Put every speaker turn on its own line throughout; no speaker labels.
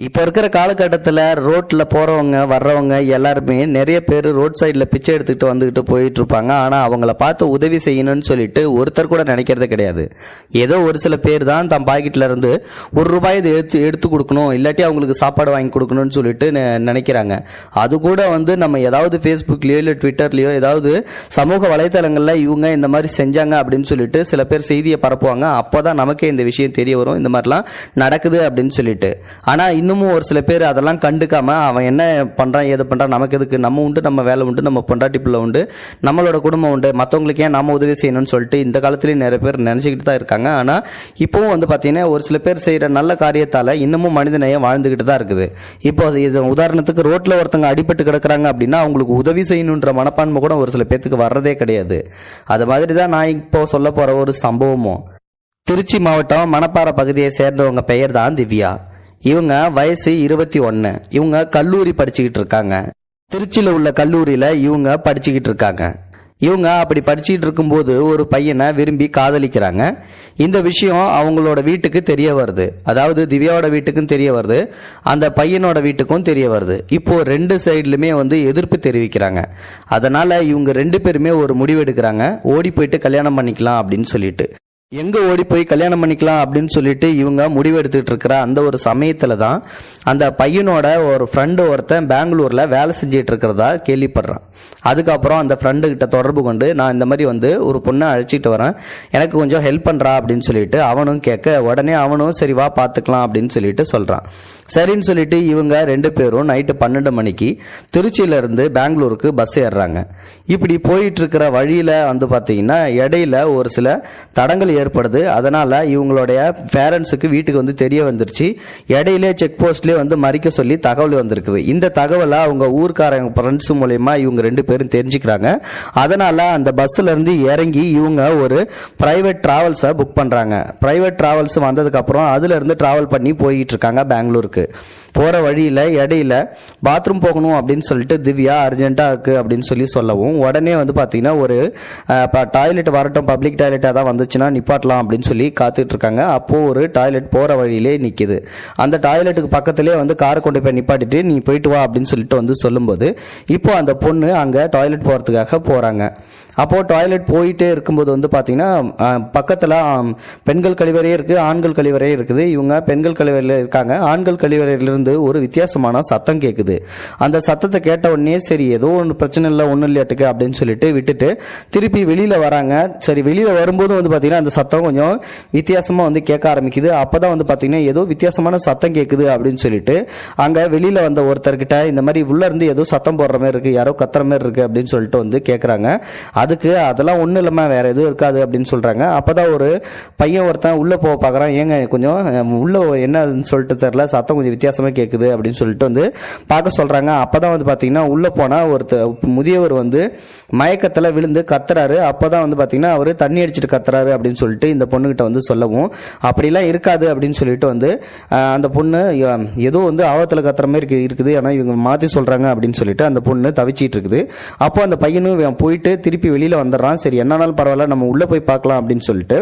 இப்போ இருக்கிற காலகட்டத்தில் ரோட்டில் போகிறவங்க வர்றவங்க எல்லாருமே நிறைய பேர் ரோட் சைடில் பிச்சை எடுத்துக்கிட்டு வந்துக்கிட்டு போயிட்டு இருப்பாங்க. ஆனால் அவங்கள பார்த்து உதவி செய்யணும்னு சொல்லிட்டு ஒருத்தர் கூட நினைக்கிறது கிடையாது. ஏதோ ஒரு சில பேர் தான் தன் பாக்கெட்லேருந்து ஒரு ரூபாய் இதை எடுத்து எடுத்து கொடுக்கணும் இல்லாட்டி அவங்களுக்கு சாப்பாடு வாங்கி கொடுக்கணும்னு சொல்லிட்டு நெ- நினைக்கிறாங்க. அது கூட வந்து நம்ம ஏதாவது ஃபேஸ்புக்லேயோ இல்லை ட்விட்டர்லேயோ ஏதாவது சமூக வலைத்தளங்களில் இவங்க இந்த மாதிரி செஞ்சாங்க அப்படின்னு சொல்லிட்டு சில பேர் செய்தியை பரப்புவாங்க. அப்போ தான் நமக்கே இந்த விஷயம் தெரிய வரும். இந்த மாதிரிலாம் நடக்குது அப்படின்னு சொல்லிட்டு. ஆனால் இன்னமும் ஒரு சில பேர் அதெல்லாம் கண்டுக்காம அவன் என்ன பண்ணுறான் ஏது பண்ணுறான் நமக்கு எதுக்கு? நம்ம உண்டு நம்ம வேலை உண்டு நம்ம பொண்டாட்டி பிள்ளை உண்டு நம்மளோட குடும்பம் உண்டு மற்றவங்களுக்கு ஏன் நம்ம உதவி செய்யணும்னு சொல்லிட்டு இந்த காலத்துலேயும் நிறைய பேர் நினச்சிக்கிட்டு தான் இருக்காங்க. ஆனால் இப்போவும் வந்து பார்த்தீங்கன்னா ஒரு சில பேர் செய்கிற நல்ல காரியத்தால் இன்னமும் மனிதநேயம் வாழ்ந்துக்கிட்டு தான் இருக்குது. இப்போ இது உதாரணத்துக்கு ரோட்டில் ஒருத்தங்க அடிபட்டு கிடக்குறாங்க அப்படின்னா அவங்களுக்கு உதவி செய்யணுன்ற மனப்பான்மை கூட ஒரு சில பேர்த்துக்கு வர்றதே கிடையாது. அது மாதிரி தான் நான் இப்போ சொல்ல போகிற ஒரு சம்பவமும். திருச்சி மாவட்டம் மணப்பாறை பகுதியை சேர்ந்தவங்க பெயர் தான் திவ்யா. இவங்க வயசு இருபத்தி ஒன்று இவங்க கல்லூரி படிச்சுக்கிட்டு இருக்காங்க. திருச்சியில் உள்ள கல்லூரியில் இவங்க படிச்சுக்கிட்டு இருக்காங்க. இவங்க அப்படி படிச்சுக்கிட்டு இருக்கும்போது ஒரு பையனை விரும்பி காதலிக்கிறாங்க. இந்த விஷயம் அவங்களோட வீட்டுக்கு தெரிய வருது. அதாவது திவ்யாவோட வீட்டுக்கும் தெரிய வருது. அந்த பையனோட வீட்டுக்கும் தெரிய வருது. இப்போ ரெண்டு சைட்லுமே வந்து எதிர்ப்பு தெரிவிக்கிறாங்க. அதனால இவங்க ரெண்டு பேருமே ஒரு முடிவு எடுக்கிறாங்க ஓடி போயிட்டு கல்யாணம் பண்ணிக்கலாம் அப்படின்னு சொல்லிட்டு. எங்க ஓடி போய் கல்யாணம் பண்ணிக்கலாம் அப்படின்னு சொல்லிட்டு இவங்க முடிவெடுத்துட்டு இருக்கிற அந்த ஒரு சமயத்துல தான் அந்த பையனோட ஒரு ஃப்ரெண்டு ஒருத்தன் பெங்களூர்ல வேலை செஞ்சிட்டு இருக்கிறதா கேள்விப்படுறான். அதுக்கப்புறம் அந்த ஃப்ரெண்டு கிட்ட தொடர்பு கொண்டு நான் இந்த மாதிரி வந்து ஒரு பொண்ணை அழைச்சிட்டு வரேன். எனக்கு கொஞ்சம் ஹெல்ப் பண்றா அப்படின்னு சொல்லிட்டு அவனும் கேட்க உடனே அவனும் சரி வா பார்த்துக்கலாம் அப்படின்னு சொல்லிட்டு சொல்றான். சரின்னு சொல்லிட்டு இவங்க ரெண்டு பேரும் நைட்டு பன்னெண்டு மணிக்கு திருச்சியிலேருந்து பெங்களூருக்கு பஸ் ஏறுறாங்க. இப்படி போயிட்டு இருக்கிற வழியில் வந்து பார்த்தீங்கன்னா இடையில ஒரு சில தடங்கள் ஏற்படுது. அதனால் இவங்களுடைய பேரண்ட்ஸுக்கு வீட்டுக்கு வந்து தெரிய வந்துருச்சு. இடையிலே செக் போஸ்ட்லேயே வந்து மறிக்க சொல்லி தகவல் வந்திருக்குது. இந்த தகவலை அவங்க ஊர்க்காரங்க ஃப்ரெண்ட்ஸ் மூலயமா இவங்க ரெண்டு பேரும் தெரிஞ்சுக்கிறாங்க. அதனால் அந்த பஸ்ஸுலேருந்து இருந்து இறங்கி இவங்க ஒரு ப்ரைவேட் ட்ராவல்ஸை புக் பண்ணுறாங்க ப்ரைவேட் ட்ராவல்ஸ் வந்ததுக்கப்புறம் அதுலேருந்து ட்ராவல் பண்ணி போயிட்டு இருக்காங்க பெங்களூருக்கு. போற வழியில இடையில பாத்ரூம் போகணும் அப்படின்னு சொல்லிட்டு திவ்யா அர்ஜென்ட்டா இருக்கு அப்படின்னு சொல்லி சொல்லவும் உடனே வந்து பாத்தீங்கன்னா ஒரு டாய்லெட் வரட்டும் பப்ளிக் டாய்லெட்டா தான் வந்துச்சுன்னா நிப்பாட்டலாம் அப்படின்னு சொல்லி காத்துட்டு இருக்காங்க. அப்போ ஒரு டாய்லெட் போற வழியிலே நிக்குது. அந்த டாய்லெட்டுக்கு பக்கத்திலே வந்து காரை கொண்டு போய் நிப்பாட்டிட்டு நீ போயிட்டு வா அப்படின்னு சொல்லிட்டு வந்து சொல்லும்போது இப்போ அந்த பொண்ணு அங்க டாய்லெட் போறதுக்காக போறாங்க. அப்போ டாய்லெட் போயிட்டே இருக்கும்போது வந்து பாத்தீங்கன்னா பக்கத்தில் பக்கத்துல பெண்கள் கழிவறையே இருக்கு ஆண்கள் கழிவறையே இருக்குது. இவங்க பெண்கள் கழிவறையில இருக்காங்க. ஆண்கள் கழிவறையிலிருந்து ஒரு வித்தியாசமான சத்தம் கேட்குது அந்த சத்தத்தை கேட்ட உடனே சரி ஏதோ ஒன்று பிரச்சனை இல்லை ஒன்றும் இல்லையாட்டுக்கு அப்படின்னு சொல்லிட்டு விட்டுட்டு திருப்பி வெளியில் வராங்க. சரி வெளியில் வரும்போது வந்து பார்த்தீங்கன்னா அந்த சத்தம் கொஞ்சம் வித்தியாசமாக வந்து கேட்க ஆரம்பிக்குது. அப்பதான் வந்து பார்த்தீங்கன்னா ஏதோ வித்தியாசமான சத்தம் கேட்குது அப்படின்னு சொல்லிட்டு அங்கே வெளியில் வந்த ஒருத்தர்கிட்ட இந்த மாதிரி உள்ளேருந்து ஏதோ சத்தம் போடுற மாதிரி இருக்கு யாரோ கத்துற மாதிரி இருக்கு அப்படின்னு சொல்லிட்டு வந்து கேட்குறாங்க அதுக்கு அதெல்லாம் ஒன்றும் இல்லாமல் வேற எதுவும் இருக்காது அப்படின்னு சொல்றாங்க. அப்பதான் ஒரு பையன் ஒருத்தன் உள்ளே போக பார்க்குறான் ஏங்க கொஞ்சம் உள்ளே உள்ள என்னன்னு சொல்லிட்டு தெரியல சத்தம் கொஞ்சம் வித்தியாசமாக கேட்குது அப்படின்னு சொல்லிட்டு வந்து பார்க்க சொல்கிறாங்க அப்போ தான் வந்து பார்த்தீங்கன்னா உள்ளே போனால் ஒருத்தர் முதியவர் வந்து மயக்கத்தில் விழுந்து கத்துறாரு. அப்போ தான் வந்து பார்த்தீங்கன்னா அவர் தண்ணி அடிச்சுட்டு கத்துறாரு அப்படின்னு சொல்லிட்டு இந்த பொண்ணுகிட்ட வந்து சொல்லவும். அப்படிலாம் இருக்காது அப்படின்னு சொல்லிட்டு வந்து அந்த பொண்ணு ஏதோ வந்து ஆபத்தில் கத்துற மாதிரி இருக்கு- இருக்குது. ஆனால் இவங்க மாற்றி சொல்கிறாங்க அப்படின்னு சொல்லிட்டு அந்த பொண்ணு தவிச்சிட்டு இருக்குது. அப்போ அந்த பையனும் போயிட்டு திருப்பி வெளியில் வந்துடுறான். சரி என்னன்னாலும் பரவாயில்ல நம்ம உள்ளே போய் பார்க்கலாம் அப்படின்னு சொல்லிட்டு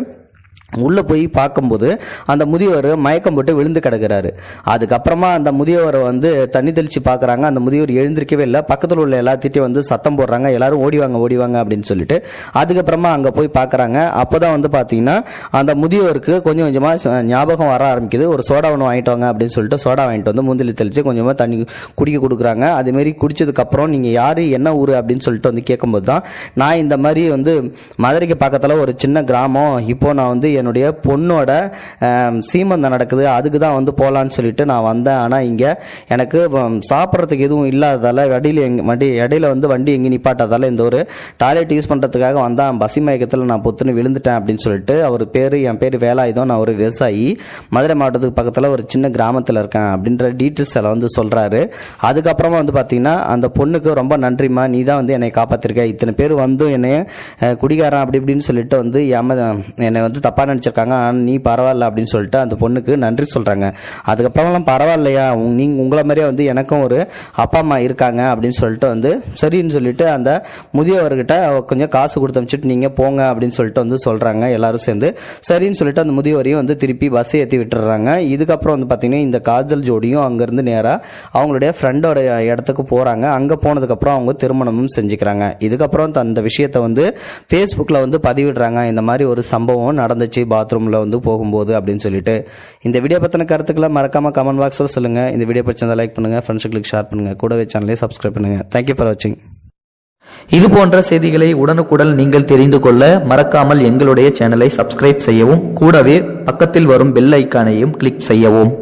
உள்ளே போய் பார்க்கும்போது அந்த முதியவர் மயக்கம் போட்டு விழுந்து கிடக்குறாரு. அதுக்கப்புறமா அந்த முதியவரை வந்து தண்ணி தெளித்து பார்க்குறாங்க. அந்த முதியவர் எழுந்திருக்கவே இல்லை. பக்கத்தில் உள்ள எல்லாத்திட்டையும் வந்து சத்தம் போடுறாங்க. எல்லாரும் ஓடிவாங்க ஓடிவாங்க அப்படின்னு சொல்லிட்டு அதுக்கப்புறமா அங்கே போய் பார்க்குறாங்க. அப்போ தான் வந்து பார்த்தீங்கன்னா அந்த முதியவருக்கு கொஞ்சம் கொஞ்சமாக ஞாபகம் வர ஆரம்பிக்குது. ஒரு சோடா ஒன்று வாங்கிட்டு வாங்க அப்படின்னு சொல்லிட்டு சோடா வாங்கிட்டு வந்து முந்திலி தெளித்து கொஞ்சமாக தண்ணி குடிக்க கொடுக்குறாங்க. அதுமாரி குடித்ததுக்கப்புறம் நீங்கள் யார் என்ன ஊர் அப்படின்னு சொல்லிட்டு வந்து கேட்கும்போது தான் நான் இந்த மாதிரி வந்து மதுரைக்கு பக்கத்தில் ஒரு சின்ன கிராமம். இப்போ நான் வந்து என்னுடைய பொண்ணோட சீமந்தம் நடக்குது. அதுக்கு தான் வந்து போகலான்னு சொல்லிட்டு நான் வந்தேன். ஆனால் இங்கே எனக்கு சாப்பிட்றதுக்கு எதுவும் இல்லாததால் வண்டியில் எங் வண்டி இடையில வந்து வண்டி எங்கே நிப்பாட்டாதால இந்த ஒரு டாய்லெட் யூஸ் பண்ணுறதுக்காக வந்தான். பசி மயக்கத்தில் நான் பொத்துன்னு விழுந்துட்டேன் அப்படின்னு சொல்லிட்டு அவர் பேர் என் பேர் வேலாயுதம். நான் ஒரு விவசாயி. மதுரை மாவட்டத்துக்கு பக்கத்தில் ஒரு சின்ன கிராமத்தில் இருக்கேன் அப்படின்ற டீட்டெயில்ஸ் எல்லாம் வந்து சொல்கிறாரு அதுக்கப்புறமா வந்து பார்த்தீங்கன்னா அந்த பொண்ணுக்கு ரொம்ப நன்றிம்மா. நீ தான் வந்து என்னை காப்பாற்றிருக்க இத்தனை பேர் வந்து என்னை குடிகாரன் அப்படி இப்படின்னு சொல்லிட்டு வந்து ஏமா என்னை வந்து தப்பாக தப்பாக நினச்சிருக்காங்க. ஆனால் நீ பரவாயில்ல அப்படின்னு சொல்லிட்டு அந்த பொண்ணுக்கு நன்றி சொல்கிறாங்க அதுக்கப்புறம்லாம் பரவாயில்லையா? நீங்கள் உங்களை மாதிரியே வந்து எனக்கும் ஒரு அப்பா அம்மா இருக்காங்க அப்படின்னு சொல்லிட்டு வந்து சரின்னு சொல்லிட்டு அந்த முதியவர்கிட்ட கொஞ்சம் காசு கொடுத்து அனுப்பிச்சிட்டு நீங்கள் போங்க அப்படின்னு சொல்லிட்டு வந்து சொல்கிறாங்க எல்லாரும் சேர்ந்து. சரின்னு சொல்லிட்டு அந்த முதியவரையும் வந்து திருப்பி பஸ் ஏற்றி விட்டுறாங்க. இதுக்கப்புறம் வந்து பார்த்தீங்கன்னா இந்த காஜல் ஜோடியும் அங்கேருந்து நேராக அவங்களுடைய ஃப்ரெண்டோட இடத்துக்கு போகிறாங்க அங்கே போனதுக்கப்புறம் அவங்க திருமணமும் செஞ்சுக்கிறாங்க. இதுக்கப்புறம் த- அந்த விஷயத்தை வந்து ஃபேஸ்புக்கில் வந்து பதிவிடுறாங்க. இந்த மாதிரி ஒரு சம்பவம் நடந்துச்சு. பாத்ரூமில் வந்து போகும்போது அப்படின்னு சொல்லிட்டு. இந்த வீடியோ பற்றின கருத்துக்களை மறக்காமல் கமெண்ட் பாக்ஸில் சொல்லுங்கள் இந்த வீடியோ பிடிச்சிருந்தா லைக் பண்ணுங்கள் ஃப்ரெண்ட்ஸுக்கு ஷேர் பண்ணுங்கள் கூடவே சேனலையும் சப்ஸ்கிரைப் பண்ணுங்கள் தேங்க்யூ ஃபார் வாட்சிங்
இது போன்ற செய்திகளை உடனுக்குடன் நீங்கள் தெரிந்து கொள்ள மறக்காமல் எங்களுடைய சேனலை சப்ஸ்கிரைப் செய்யவும் கூடவே பக்கத்தில் வரும் பெல் ஐக்கானையும் கிளிக் செய்யவும்.